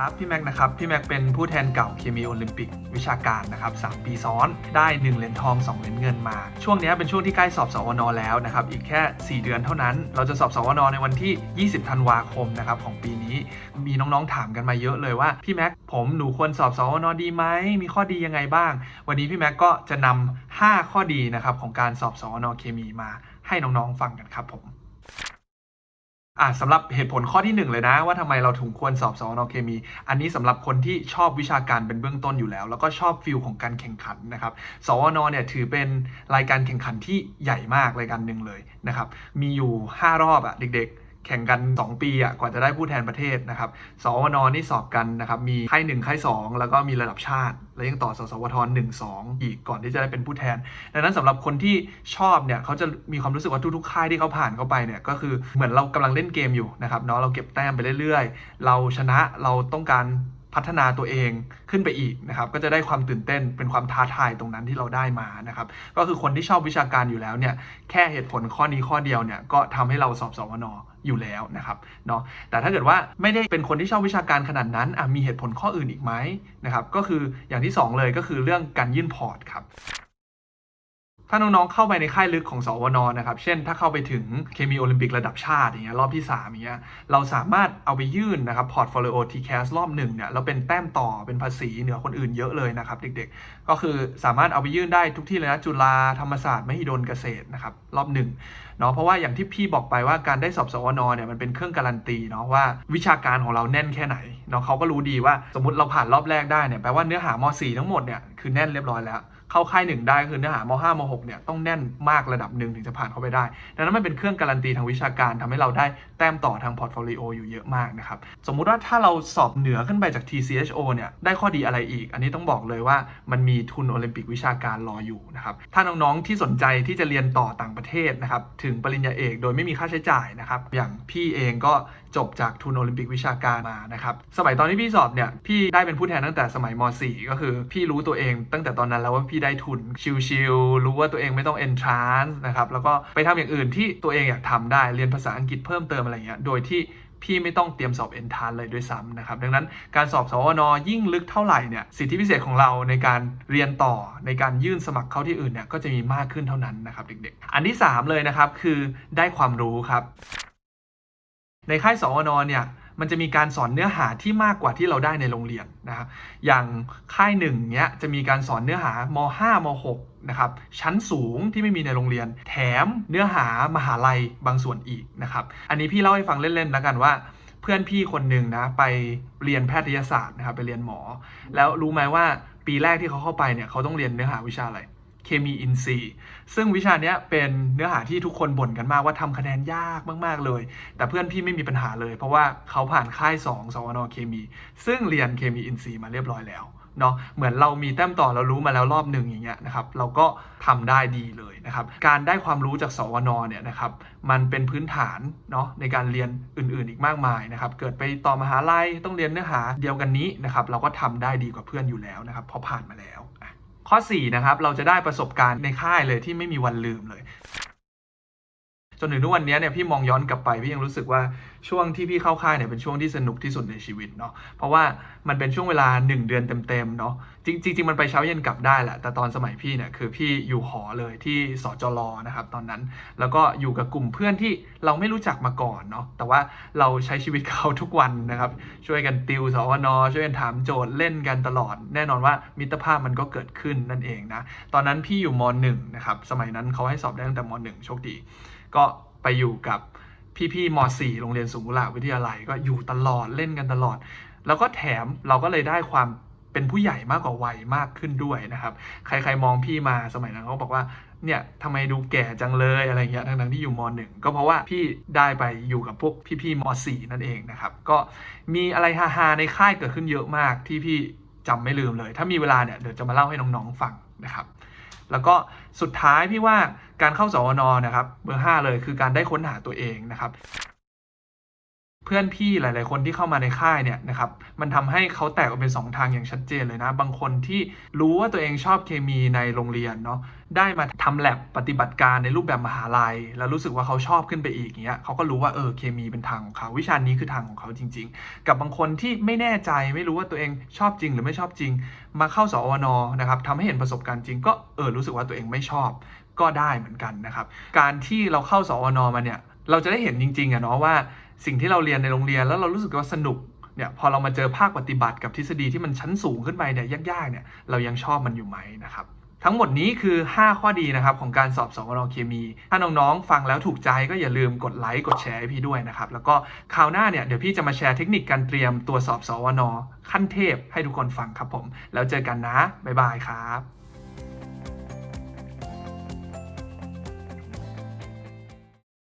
ครับพี่แม็กนะครับพี่แม็กเป็นผู้แทนเก่าเคมีโอลิมปิกวิชาการนะครับ3ปีซ้อนได้ 1 เหรียญทอง 2 เหรียญเงินมา ช่วงนี้เป็นช่วงที่ใกล้สอบสวนแล้วนะครับอีกแค่ 4 เดือนเท่านั้น เราจะสอบสวนในวันที่ 20 ธันวาคมนะครับของปีนี้ มีน้องๆถามกันมาเยอะเลยว่าพี่แม็กผมหนูควรสอบสวนดีไหมมีข้อดียังไงบ้าง วันนี้พี่แม็กก็จะนำ5ข้อดีนะครับของการสอบสวนเคมีมาให้น้องๆฟังกันครับผม อะสำหรับเหตุผลข้อที่หนึ่งเลยนะ ว่าทำไมเราถึงควรสอบสอนอเคมี อันนี้สำหรับคนที่ชอบวิชาการเป็นเบื้องต้นอยู่แล้ว แล้วก็ชอบฟิลของการแข่งขันนะครับสวนเนี่ยถือเป็นรายการแข่งขันที่ใหญ่มากรายการหนึ่งเลยนะครับมีอยู่ 5 รอบอะเด็กๆ แข่งกัน 2 ปีอะกว่าจะได้ผู้แทนประเทศนะครับ สวนนี่สอบกันนะครับ มีค่ายหนึ่งค่ายสองแล้วก็มีระดับชาติ แล้วยังต่อสสวทหนึ่งสองอีกก่อนที่จะได้เป็นผู้แทน ดังนั้นสำหรับคนที่ชอบเนี่ยเขาจะมีความรู้สึกว่าทุกๆค่ายที่เขาผ่านเข้าไปเนี่ยก็คือเหมือนเรากำลังเล่นเกมอยู่นะครับเนาะเราเก็บแต้มไปเรื่อยๆ เราชนะเราต้องการ พัฒนาตัวเองขึ้นไปอีกนะครับก็จะได้ความตื่นเต้นเป็นความท้าทายตรงนั้นที่เราได้มานะครับก็คือคนที่ชอบวิชาการอยู่แล้วเนี่ยแค่เหตุผลข้อนี้ข้อเดียวเนี่ยก็ทำให้เราสอบสวนอยู่แล้วนะครับเนาะแต่ถ้าเกิดว่าไม่ได้เป็นคนที่ชอบวิชาการขนาดนั้นอะมีเหตุผลข้ออื่นอีกไหมนะครับก็คืออย่างที่สองเลยก็คือเรื่องการยื่นพอร์ตครับ ถ้าน้องๆเข้าไปในค่ายลึกของสวนนะครับ เช่น ถ้าเข้าไปถึงเคมีโอลิมปิกระดับชาติอย่างเงี้ยรอบที่3อย่างเงี้ยเราสามารถเอาไปยื่นนะครับพอร์ตโฟลิโอทีแคสรอบหนึ่งเนี่ยเราเป็นแต้มต่อเป็นภาษีเหนือคนอื่นเยอะเลยนะครับ เด็กๆ ก็คือสามารถเอาไปยื่นได้ทุกที่เลยนะจุฬาธรรมศาสตร์มหิดลเกษตรนะครับรอบหนึ่งเนาะเพราะว่าอย่างที่พี่บอกไปว่าการได้สอบสวนเนี่ยมันเป็นเครื่องการันตีเนาะว่าวิชาการของเราแน่นแค่ไหนเนาะเขาก็รู้ดีว่าสมมติเราผ่านรอบแรกได้เนี่ยแปลว่าเนื้อหาม .4 ทั้งหมดเนี่ยคือแน่นเรียบร้อยแล้ว เข้าค่ายหนึ่งได้คือเนื้อหาม5ม6เนี่ยต้องแน่นมากระดับหนึ่งถึงจะผ่านเข้าไปได้ ดังนั้นมันเป็นเครื่องการันตีทางวิชาการทำให้เราได้แต้มต่อทางพอร์ตโฟลิโออยู่เยอะมากนะครับสมมุติว่าถ้าเราสอบเหนือขึ้นไปจาก TCHO เนี่ยได้ข้อดีอะไรอีก อันนี้ต้องบอกเลยว่ามันมีทุนโอลิมปิกวิชาการรออยู่นะครับถ้าน้องๆที่สนใจที่จะเรียนต่อต่างประเทศนะครับถึงปริญญาเอกโดยไม่มีค่าใช้จ่ายนะครับอย่างพี่เองก็จบจากทุนโอลิมปิกวิชาการมานะครับสมัยตอนที่พี่สอบเนี่ยพี่ได้เป็นผู้แทนตั้งแต่สมัยม .4 ก็คือพี่รู้ตัวเองตั้งแต่ตอนนั้นแล้วว่าพได้ทุนชิลๆรู้ว่าตัวเองไม่ต้อง entrance นะครับแล้วก็ไปทำอย่างอื่นที่ตัวเองอยากทำได้เรียนภาษาอังกฤษเพิ่มเติมอะไรเงี้ยโดยที่พี่ไม่ต้องเตรียมสอบ entrance เลยด้วยซ้ำนะครับ ดังนั้นการสอบสวนยิ่งลึกเท่าไหร่เนี่ยสิทธิพิเศษของเราในการเรียนต่อในการยื่นสมัครเข้าที่อื่นเนี่ยก็จะมีมากขึ้นเท่านั้นนะครับเด็กๆ อันที่ 3 เลยนะครับคือได้ความรู้ครับ ในค่ายสวนเนี่ย มันจะมีการสอนเนื้อหาที่มากกว่าที่เราได้ในโรงเรียนนะครับอย่างค่ายหนึ่งเนี้ยจะมีการสอนเนื้อหาม5ม6นะครับชั้นสูงที่ไม่มีในโรงเรียน แถมเนื้อหามหาลัยบางส่วนอีกนะครับอันนี้พี่เล่าให้ฟังเล่นๆแล้วกันว่าเพื่อนพี่คนหนึ่งนะไปเรียนแพทยศาสตร์นะครับไปเรียนหมอ แล้วรู้ไหมว่าปีแรกที่เขาเข้าไปเนี่ยเขาต้องเรียนเนื้อหาวิชาอะไร เคมีอินทรีย์ ซึ่งวิชานี้เป็นเนื้อหาที่ทุกคนบ่นกันมากว่าทำคะแนนยากมากๆเลย แต่เพื่อนพี่ไม่มีปัญหาเลย เพราะว่าเขาผ่านค่าย 2 สวนเคมี ซึ่งเรียนเคมีอินทรีย์มาเรียบร้อยแล้วเนาะเหมือนเรามีแต้มต่อเรารู้มาแล้วรอบหนึ่งอย่างเงี้ยนะครับเราก็ทำได้ดีเลยนะครับการได้ความรู้จากสวนเนี่ยนะครับมันเป็นพื้นฐานเนาะในการเรียนอื่นๆอีกมากมายนะครับเกิดไปต่อมหาลัยต้องเรียนเนื้อหาเดียวกันนี้นะครับเราก็ทำได้ดีกว่าเพื่อนอยู่แล้วนะครับเพราะผ่านมาแล้วอะ ข้อ 4 นะครับ เราจะได้ประสบการณ์ในค่ายเลยที่ไม่มีวันลืมเลย จนถึงทุกวันนี้เนี่ยพี่มองย้อนกลับไปพี่ยังรู้สึกว่าช่วงที่พี่เข้าค่ายเนี่ยเป็นช่วงที่สนุกที่สุดในชีวิตเนาะเพราะว่ามันเป็นช่วงเวลา 1 เดือนเต็มๆเนาะจริงจริงๆมันไปเช้าเย็นกลับได้แหละแต่ตอนสมัยพี่เนี่ยคือพี่อยู่หอเลยที่สจรนะครับตอนนั้น แล้วก็อยู่กับกลุ่มเพื่อนที่เราไม่รู้จักมาก่อนเนาะแต่ว่าเราใช้ชีวิตเขาทุกวันนะครับช่วยกันติวสวนช่วยกันถามโจทย์เล่นกันตลอด แน่นอนว่ามิตรภาพมันก็เกิดขึ้นนั่นเองนะตอนนั้นพี่อยู่มหนึ่งนะครับสมัยนั้นเขาให้สอบได้ตั้งแต่มหนึ่งโชคดี ก็ไปอยู่กับพี่ๆม .4 โรงเรียนสุขุลาวิทยาลัยก็อยู่ตลอดเล่นกันตลอด แล้วก็แถมเราก็เลยได้ความเป็นผู้ใหญ่มากกว่าวัยมากขึ้นด้วยนะครับ ใครๆมองพี่มาสมัยนั้นเขาบอกว่าเนี่ยทำไมดูแก่จังเลยอะไรเงี้ยทั้งๆที่อยู่ม .1 ก็เพราะว่าพี่ได้ไปอยู่กับพวกพี่ๆม .4 นั่นเองนะครับ ก็มีอะไรฮาๆในค่ายเกิดขึ้นเยอะมากที่พี่จำไม่ลืมเลย ถ้ามีเวลาเนี่ยเดี๋ยวจะมาเล่าให้น้องๆฟังนะครับ แล้วก็สุดท้ายพี่ว่า การเข้าสวนนะครับเบอร์ 5 เลยคือการได้ค้นหาตัวเองนะครับ เพื่อนพี่หลาย ๆ คนที่เข้ามาในค่ายเนี่ยนะครับมันทำให้เขาแตกออกเป็นสองทางอย่างชัดเจนเลยนะ บางคนที่รู้ว่าตัวเองชอบเคมีในโรงเรียนเนาะได้มาทำแลบปฏิบัติการในรูปแบบมหาลัย แล้วรู้สึกว่าเขาชอบขึ้นไปอีกเงี้ยเขาก็รู้ว่าเออเคมีเป็นทางของเขา วิชานี้คือทางของเขาจริง ๆ กับบางคนที่ไม่แน่ใจไม่รู้ว่าตัวเองชอบจริงหรือไม่ชอบจริง มาเข้าสอวนนะครับทำให้เห็นประสบการณ์จริง ก็เออรู้สึกว่าตัวเองไม่ชอบ ก็ได้เหมือนกันนะครับ การที่เราเข้าสอวนมาเนี่ย เราจะได้เห็นจริงๆอะเนาะว่าสิ่งที่เราเรียนในโรงเรียนแล้วเรารู้สึกว่าสนุกเนี่ยพอเรามาเจอภาคปฏิบัติกับทฤษฎีที่มันชั้นสูงขึ้นไปเนี่ยยากๆเนี่ยเรายังชอบมันอยู่ไหมนะครับทั้งหมดนี้คือ 5 ข้อดีนะครับของการสอบสวนเคมี ถ้าน้องๆ ฟังแล้วถูกใจก็อย่าลืมกดไลค์กดแชร์ให้พี่ด้วยนะครับ แล้วก็คราวหน้าเนี่ยเดี๋ยวพี่จะมาแชร์เทคนิคการเตรียมตัวสอบสวนขั้นเทพให้ทุกคนฟังครับผม แล้วเจอกันนะ บ๊ายบายครับ